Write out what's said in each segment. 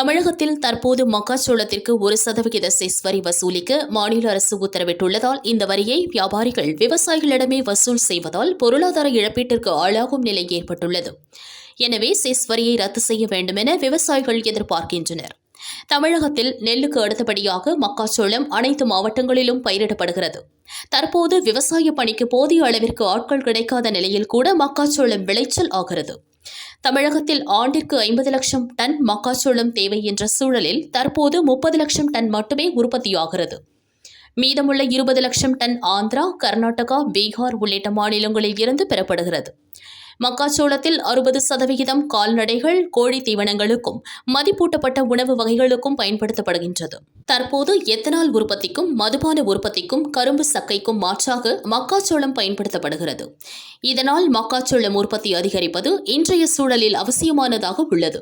தமிழகத்தில் தற்போது மக்காச்சோளத்திற்கு ஒரு சதவிகித செஸ் வரி வசூலிக்க மாநில அரசு உத்தரவிட்டுள்ளதால் இந்த வரியை வியாபாரிகள் விவசாயிகளிடமே வசூல் செய்வதால் பொருளாதார இழப்பீட்டிற்கு ஆளாகும் நிலை ஏற்பட்டுள்ளது. எனவே செஸ் வரியை ரத்து செய்ய வேண்டுமென விவசாயிகள் எதிர்பார்க்கின்றனர். தமிழகத்தில் நெல்லுக்கு அடுத்தபடியாக மக்காச்சோளம் அனைத்து மாவட்டங்களிலும் பயிரிடப்படுகிறது. தற்போது விவசாய பணிக்கு போதிய அளவிற்கு ஆட்கள் கிடைக்காத நிலையில் கூட மக்காச்சோளம் விளைச்சல் ஆகிறது. தமிழகத்தில் ஆண்டிற்கு ஐம்பது லட்சம் டன் மக்காச்சோளம் தேவை என்ற சூழலில் தற்போது முப்பது லட்சம் டன் மட்டுமே உற்பத்தியாகிறது. மீதமுள்ள இருபது லட்சம் டன் ஆந்திரா கர்நாடகா பீகார் உள்ளிட்ட மாநிலங்களில் இருந்து பெறப்படுகிறது. மக்காச்சோளத்தில் அறுபது சதவிகிதம் கால்நடைகள் கோழி தீவனங்களுக்கும் மதிப்பூட்டப்பட்ட உணவு வகைகளுக்கும் பயன்படுத்தப்படுகின்றது. தற்போது எத்தனால் உற்பத்திக்கும் மதுபான உற்பத்திக்கும் கரும்பு சக்கைக்கும் மாற்றாக மக்காச்சோளம் பயன்படுத்தப்படுகிறது. இதனால் மக்காச்சோளம் உற்பத்தி அதிகரிப்பது இன்றைய சூழலில் அவசியமானதாக உள்ளது.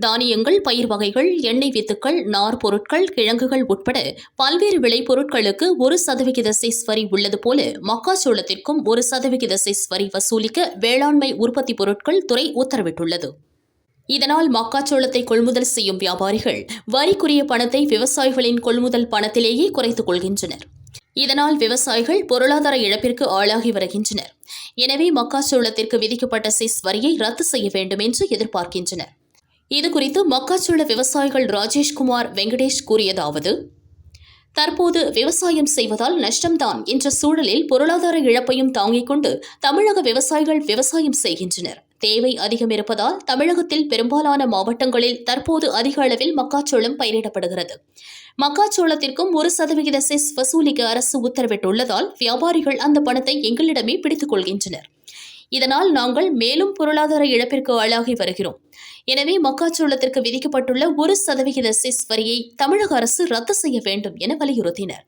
தானியங்கள் பயிர் வகைகள் எண்ணெய் வித்துக்கள் நார் பொருட்கள் கிழங்குகள் உட்பட பல்வேறு விளைபொருட்களுக்கு ஒரு சதவிகித செஸ் வரி உள்ளது போல மக்காச்சோளத்திற்கும் ஒரு சதவிகித செஸ் வரி வசூலிக்க வேளாண்மை உற்பத்தி பொருட்கள் துறை உத்தரவிட்டுள்ளது. இதனால் மக்காச்சோளத்தை கொள்முதல் செய்யும் வியாபாரிகள் வரிக்குரிய பணத்தை விவசாயிகளின் கொள்முதல் பணத்திலேயே குறைத்துக் கொள்கின்றனர். இதனால் விவசாயிகள் பொருளாதார இழப்பிற்கு ஆளாகி வருகின்றனர். எனவே மக்காச்சோளத்திற்கு விதிக்கப்பட்ட செஸ் வரியை ரத்து செய்ய வேண்டும் என்று எதிர்பார்க்கின்றனர். இதுகுறித்து மக்காச்சோள விவசாயிகள் ராஜேஷ்குமார் வெங்கடேஷ் கூறியதாவது தற்போது விவசாயம் செய்வதால் நஷ்டம்தான் என்ற சூழலில் பொருளாதார இழப்பையும் தாங்கிக் கொண்டு தமிழக விவசாயிகள் விவசாயம் செய்கின்றனர். தேவை அதிகம் இருப்பதால் தமிழகத்தில் பெரும்பாலான மாவட்டங்களில் தற்போது அதிக அளவில் மக்காச்சோளம் பயிரிடப்படுகிறது. மக்காச்சோளத்திற்கும் ஒரு சதவிகித செஸ் வசூலிக்க அரசு உத்தரவிட்டுள்ளதால் வியாபாரிகள் அந்த பணத்தை எங்களிடமே பிடித்துக் கொள்கின்றனர். இதனால் நாங்கள் மேலும் பொருளாதார இழப்பிற்கு ஆளாகி வருகிறோம். எனவே மக்காச்சோளத்திற்கு விதிக்கப்பட்டுள்ள ஒரு சதவிகித செஸ் வரியை தமிழக அரசு ரத்து செய்ய வேண்டும் என வலியுறுத்தினர்.